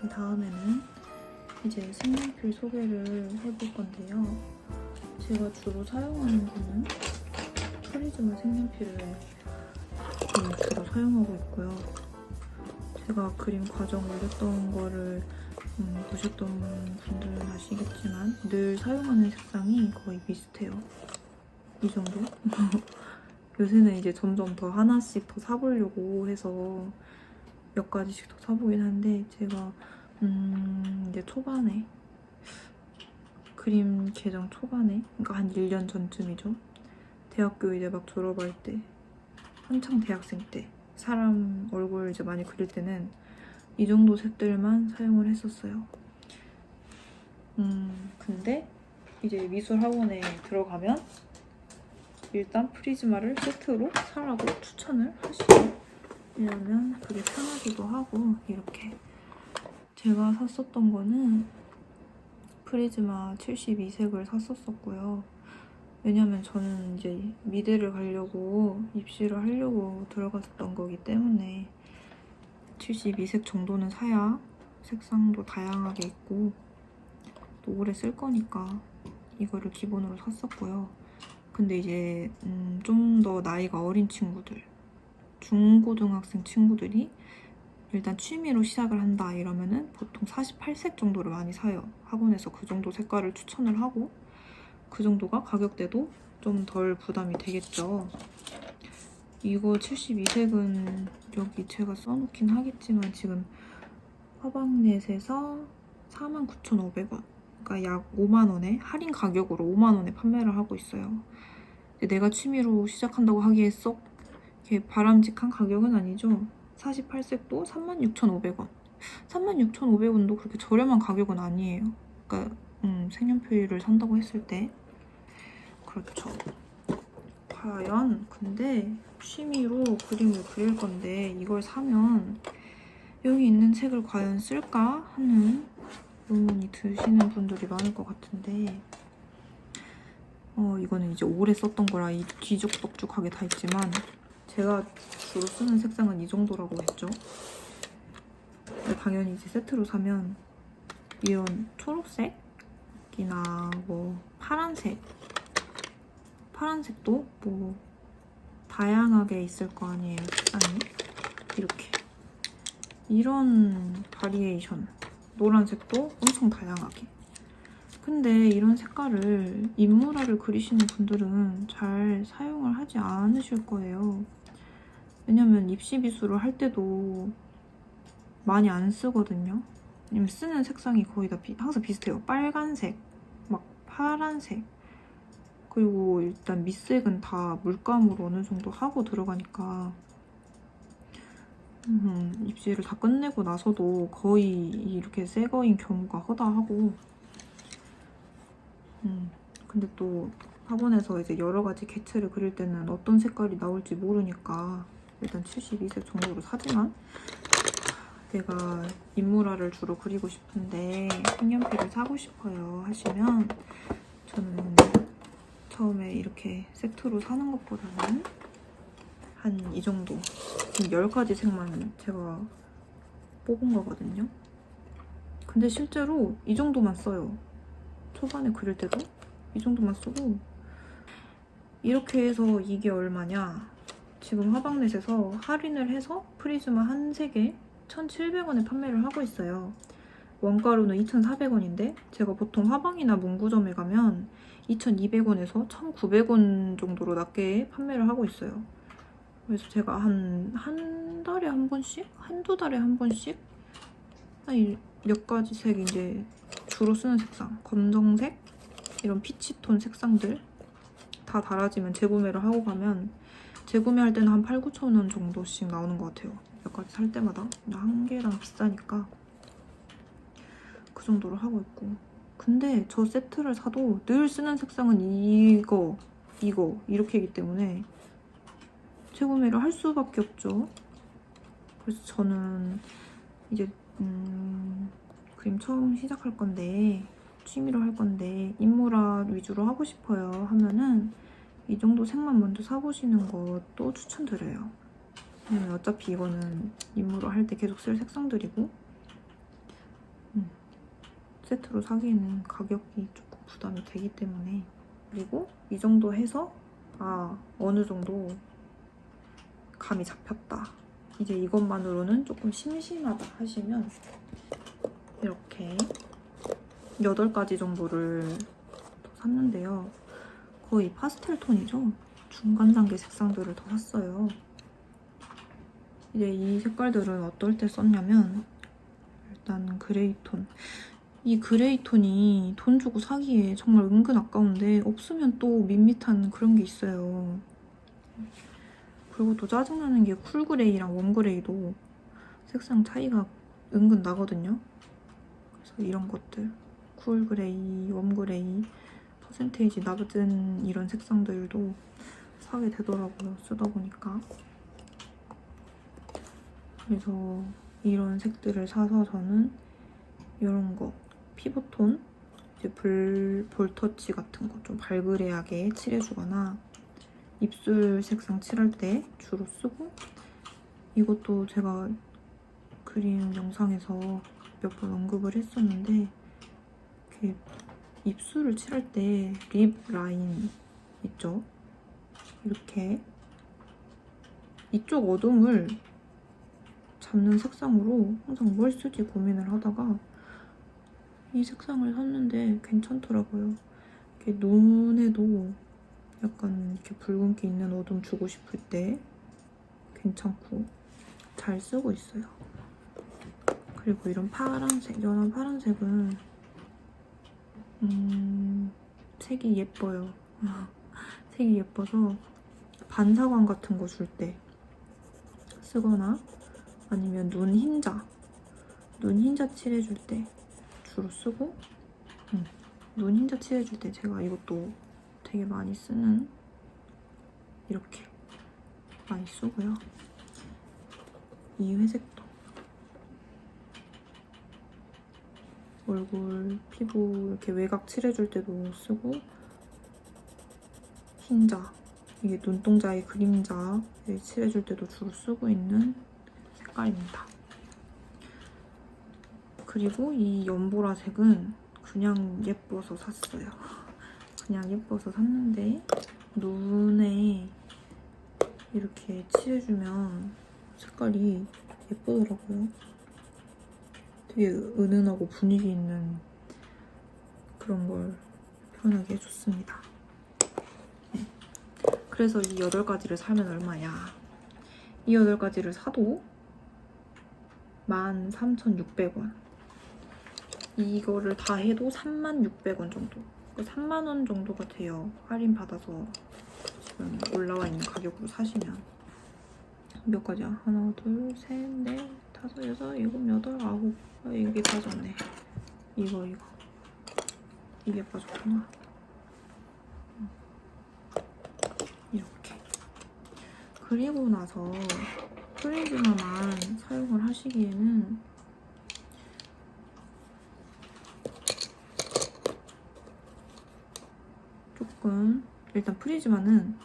그 다음에는 이제 색연필 소개를 해볼 건데요. 제가 주로 사용하는 거는 프리즈마 색연필을 주로 사용하고 있고요. 제가 그림 과정 올렸던 거를 음, 보셨던 분들은 아시겠지만 늘 사용하는 색상이 거의 비슷해요. 이 정도? 요새는 이제 점점 더 하나씩 더 사보려고 해서 몇 가지씩 더 사보긴 한데 제가 음 이제 초반에 그림 개정 초반에 그러니까 한 1년 전쯤이죠. 대학교 이제 막 졸업할 때 한창 대학생 때 사람 얼굴 이제 많이 그릴 때는 이 정도 색들만 사용을 했었어요. 음 근데 이제 미술 학원에 들어가면 일단 프리즈마를 세트로 사라고 추천을 하시죠. 왜냐면 그게 편하기도 하고 이렇게 제가 샀었던 거는 프리즈마 72색을 샀었었고요. 왜냐면 저는 이제 미대를 가려고 입시를 하려고 들어갔었던 거기 때문에 72색 정도는 사야 색상도 다양하게 있고 또 오래 쓸 거니까 이거를 기본으로 샀었고요. 근데 이제 음, 좀 더 나이가 어린 친구들, 중고등학생 친구들이 일단 취미로 시작을 한다 이러면은 보통 48색 정도를 많이 사요. 학원에서 그 정도 색깔을 추천을 하고 그 정도가 가격대도 좀 덜 부담이 되겠죠. 이거 72색은 여기 제가 써놓긴 하겠지만 지금 화방넷에서 49,500원 그러니까 약 5만 원에 할인 가격으로 5만 원에 판매를 하고 있어요. 내가 취미로 시작한다고 하기에 썩 이렇게 바람직한 가격은 아니죠. 48색도 36,500원. 36,500원도 그렇게 저렴한 가격은 아니에요. 그러니까 음, 색연필을 산다고 했을 때 그렇죠. 과연 근데 취미로 그림을 그릴 건데 이걸 사면 여기 있는 책을 과연 쓸까 하는 의문이 드시는 분들이 많을 것 같은데 어 이거는 이제 오래 썼던 거라 이 뒤죽덕죽하게 다 있지만 제가 주로 쓰는 색상은 이 정도라고 했죠. 당연히 이제 세트로 사면 이런 초록색이나 뭐 파란색 파란색도 뭐 다양하게 있을 거 아니에요 색상이. 이렇게. 이런 바리에이션. 노란색도 엄청 다양하게. 근데 이런 색깔을 인물화를 그리시는 분들은 잘 사용을 하지 않으실 거예요 왜냐면 입시 비술을 할 때도 많이 안 쓰거든요. 왜냐면 쓰는 색상이 거의 다 비- 항상 비슷해요. 빨간색 막 파란색. 그리고 일단 밑색은 다 물감으로 어느 정도 하고 들어가니까. 음, 입시를 다 끝내고 나서도 거의 이렇게 새 거인 경우가 허다하고. 음, 근데 또 학원에서 이제 여러 가지 개체를 그릴 때는 어떤 색깔이 나올지 모르니까 일단 72색 정도로 사지만 내가 인물화를 주로 그리고 싶은데 색연필을 사고 싶어요 하시면 저는 처음에 이렇게 세트로 사는 것보다는 한 이 정도 지금 10가지 색만 제가 뽑은 거거든요. 근데 실제로 이 정도만 써요. 초반에 그릴 때도 이 정도만 쓰고 이렇게 해서 이게 얼마냐 지금 화방넷에서 할인을 해서 프리즈마 한 색에 1,700원에 판매를 하고 있어요 원가로는 2,400원인데 제가 보통 화방이나 문구점에 가면 2,200원에서 1,900원 정도로 낮게 판매를 하고 있어요. 그래서 제가 한, 한 달에 한 번씩? 한두 달에 한 번씩? 한몇 가지 색 이제 주로 쓰는 색상. 검정색? 이런 피치톤 색상들 다 달아지면 재구매를 하고 가면 재구매할 때는 한 8, 9천 원 정도씩 나오는 것 같아요. 몇 가지 살 때마다. 한 개랑 비싸니까. 그 정도로 하고 있고. 근데 저 세트를 사도 늘 쓰는 색상은 이거, 이거 이렇게이기 때문에 재구매를 할 수밖에 없죠. 그래서 저는 이제 음, 그림 처음 시작할 건데 취미로 할 건데 인물화 위주로 하고 싶어요 하면은 이 정도 색만 먼저 사보시는 것도 추천드려요. 왜냐면 어차피 이거는 인물화 할때 계속 쓸 색상들이고 세트로 사기에는 가격이 조금 부담이 되기 때문에. 그리고 이 정도 해서 아 어느 정도 감이 잡혔다. 이제 이것만으로는 조금 심심하다 하시면 이렇게 8가지 정도를 더 샀는데요 거의 파스텔 톤이죠 중간 단계 색상들을 더 샀어요 이제 이 색깔들은 어떨 때 썼냐면 일단 그레이 톤. 이 그레이 톤이 돈 주고 사기에 정말 은근 아까운데 없으면 또 밋밋한 그런 게 있어요. 그리고 또 짜증나는 게 쿨그레이랑 웜그레이도 색상 차이가 은근 나거든요. 그래서 이런 것들 쿨그레이, 웜그레이, 퍼센테이지 낮은 이런 색상들도 사게 되더라고요. 쓰다 보니까. 그래서 이런 색들을 사서 저는 이런 거 피부톤 이제 불, 볼터치 같은 거 좀 발그레하게 칠해주거나 입술 색상 칠할 때 주로 쓰고 이것도 제가 그림 영상에서 몇 번 언급을 했었는데 이렇게 입술을 칠할 때 립 라인 있죠? 이렇게 이쪽 어둠을 잡는 색상으로 항상 뭘 쓰지 고민을 하다가 이 색상을 샀는데 괜찮더라고요. 이렇게 눈에도 약간 이렇게 붉은기 있는 어둠 주고 싶을 때 괜찮고 잘 쓰고 있어요. 그리고 이런 파란색, 연한 파란색은 음, 색이 예뻐요. 색이 예뻐서 반사광 같은 거 줄 때 쓰거나 아니면 눈 흰자 눈 흰자 칠해줄 때 주로 쓰고 음, 눈 흰자 칠해줄 때 제가 이것도 되게 많이 쓰는 이렇게 많이 쓰고요 이 회색도 얼굴 피부 이렇게 외곽 칠해줄 때도 쓰고 흰자 이게 눈동자의 그림자 칠해줄 때도 주로 쓰고 있는 색깔입니다. 그리고 이 연보라색은 그냥 예뻐서 샀어요. 그냥 예뻐서 샀는데 눈에 이렇게 칠해주면 색깔이 예쁘더라고요. 되게 은은하고 분위기 있는 그런 걸 표현하게 해줬습니다. 네. 그래서 이 8가지를 사면 얼마냐. 이 8가지를 사도 13,600원. 이거를 다 해도 36,600원 정도. 3만원 정도가 돼요. 할인 받아서 지금 올라와 있는 가격으로 사시면. 몇 가지야? 하나, 둘, 셋, 넷, 다섯, 여섯, 일곱, 여덟, 아홉. 아, 이게 빠졌네. 이거, 이거. 이게 빠졌구나. 음. 이렇게. 그리고 나서 프리즈마만 사용을 하시기에는 조금 일단 프리즈마는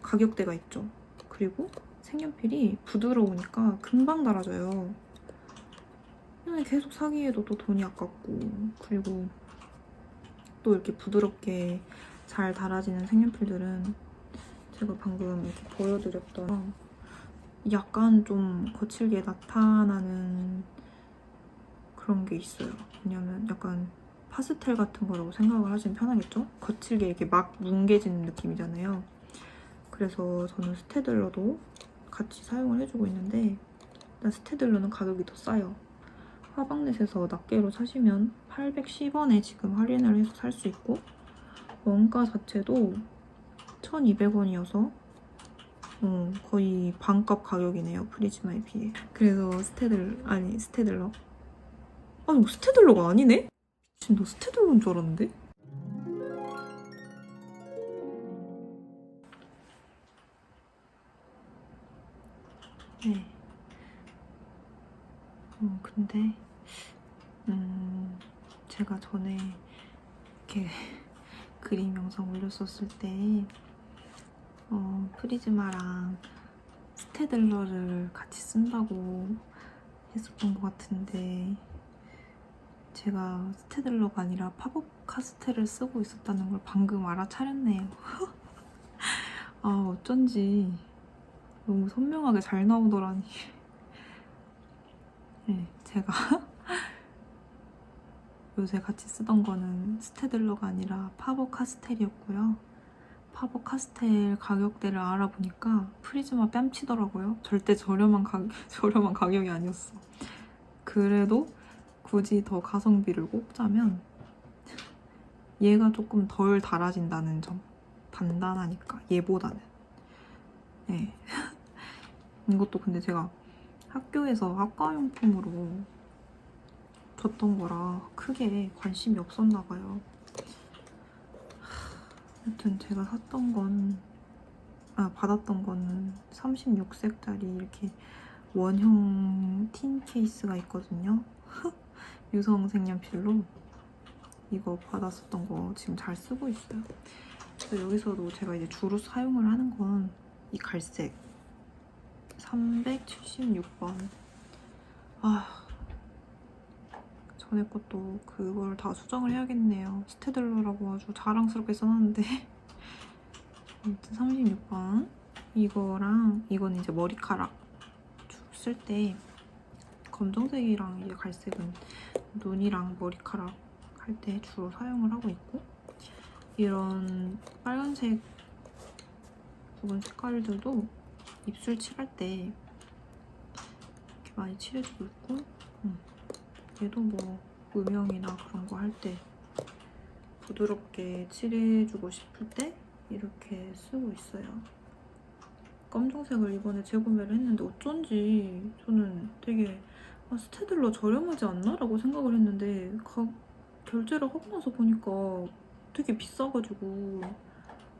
가격대가 있죠. 그리고 색연필이 부드러우니까 금방 달아져요. 그냥 계속 사기에도 또 돈이 아깝고 그리고 또 이렇게 부드럽게 잘 달아지는 색연필들은 제가 방금 이렇게 보여드렸던 약간 좀 거칠게 나타나는 그런 게 있어요. 왜냐면 약간 파스텔 같은 거라고 생각을 하시면 편하겠죠? 거칠게 이렇게 막 뭉개지는 느낌이잖아요. 그래서 저는 스테들러도 같이 사용을 해주고 있는데 일단 스테들러는 가격이 더 싸요. 화방넷에서 낱개로 사시면 810원에 지금 할인을 해서 살 수 있고 원가 자체도 1200원이어서 어, 거의 반값 가격이네요. 프리즈마에 비해. 그래서 스테들 아니 스테들러. 아니 이거 스테들러가 아니네? 미친 너 스테들러인 줄 알았는데? 네. 음 근데 음 제가 전에 이렇게 그림 영상 올렸었을 때 어, 프리즈마랑 스테들러를 같이 쓴다고 했었던 것 같은데 제가 스테들러가 아니라 팝업 카스텔을 쓰고 있었다는 걸 방금 알아차렸네요. 아, 어쩐지 너무 선명하게 잘 나오더라니. 네, 제가 요새 같이 쓰던 거는 스테들러가 아니라 팝업 카스텔이었고요. 팝업 카스텔 가격대를 알아보니까 프리즈마 뺨치더라고요. 절대 저렴한 가격, 저렴한 가격이 아니었어. 그래도 굳이 더 가성비를 꼽자면 얘가 조금 덜 달아진다는 점. 단단하니까 얘보다는. 네. 이것도 근데 제가 학교에서 학과용품으로 줬던 거라 크게 관심이 없었나 봐요. 아무튼 제가 샀던 건, 아, 받았던 거는 36색짜리 이렇게 원형 틴 케이스가 있거든요. 유성 색연필로 이거 받았었던 거 지금 잘 쓰고 있어요. 그래서 여기서도 제가 이제 주로 사용을 하는 건 이 갈색 376번. 아, 전에 것도 그걸 다 수정을 해야겠네요. 스테들러라고 아주 자랑스럽게 써놨는데. 아무튼 36번. 이거랑 이건 이제 머리카락 쓸 때 검정색이랑 이제 갈색은 눈이랑 머리카락 할 때 주로 사용을 하고 있고 이런 빨간색 부분 색깔들도 입술 칠할 때 이렇게 많이 칠해주고 있고 음. 얘도 뭐 음영이나 그런 거 할 때 부드럽게 칠해주고 싶을 때 이렇게 쓰고 있어요. 검정색을 이번에 재구매를 했는데 어쩐지 저는 되게 아, 스테들러 저렴하지 않나? 라고 생각을 했는데 가, 결제를 하고 나서 보니까 되게 비싸가지고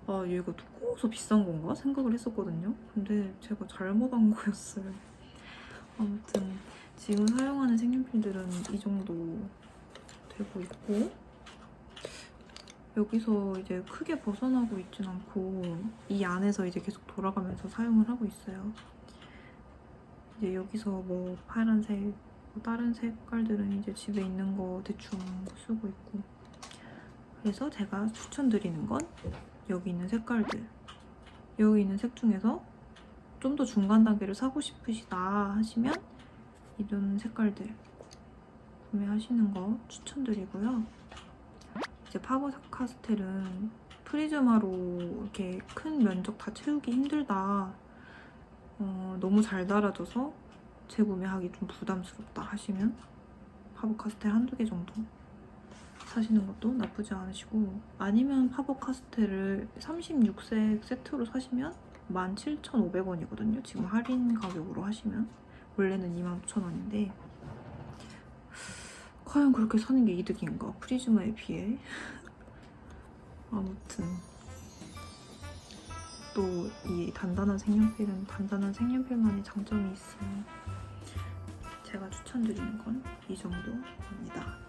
아 얘가 두꺼워서 비싼 건가? 생각을 했었거든요. 근데 제가 잘못 한 거였어요. 아무튼 지금 사용하는 색연필들은 이 정도 되고 있고 여기서 이제 크게 벗어나고 있진 않고 이 안에서 이제 계속 돌아가면서 사용을 하고 있어요. 이제 여기서 뭐 파란색, 뭐 다른 색깔들은 이제 집에 있는 거 대충 쓰고 있고 그래서 제가 추천드리는 건 여기 있는 색깔들 여기 있는 색 중에서 좀 더 중간 단계를 사고 싶으시다 하시면 이런 색깔들 구매하시는 거 추천드리고요. 이제 파버 카스텔은 프리즈마로 이렇게 큰 면적 다 채우기 힘들다. 어, 너무 잘 달아져서 재구매하기 좀 부담스럽다 하시면 파버 카스텔 한두 개 정도 사시는 것도 나쁘지 않으시고 아니면 파버 카스텔을 36색 세트로 사시면 17,500원이거든요. 지금 할인 가격으로 하시면 원래는 29,000원인데 과연 그렇게 사는 게 이득인가? 프리즈마에 비해 아무튼 또 이 단단한 색연필은 단단한 색연필만의 장점이 있으니 제가 추천드리는 건 이 정도입니다.